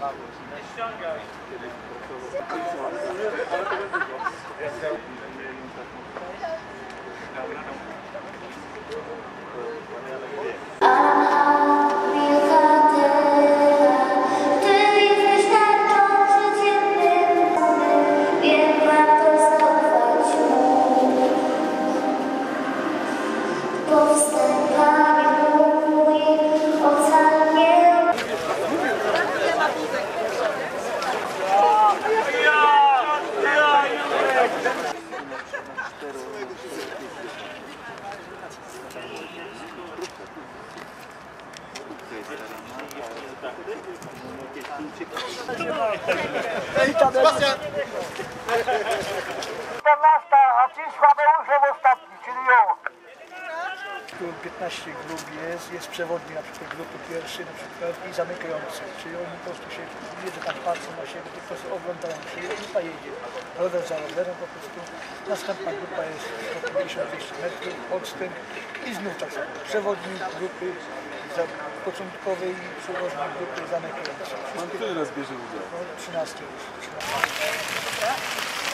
Eşyan geldi. A ci Słabeuszem ostatni, czyli ją. Tu 15 grup jest, jest przewodnik na przykład grupy pierwszej na przykład i zamykający, czyli oni po prostu się jedzie tam patrzą na siebie, po prostu oglądają się grupa jedzie, rower za rowerem po prostu. Następna grupa jest 150-200 metrów, odstęp i znów tak samo. Przewodnik grupy za początkowej i przełożnej grupy zamykającej. Mam tyle raz bierze udział? 13 już. 13.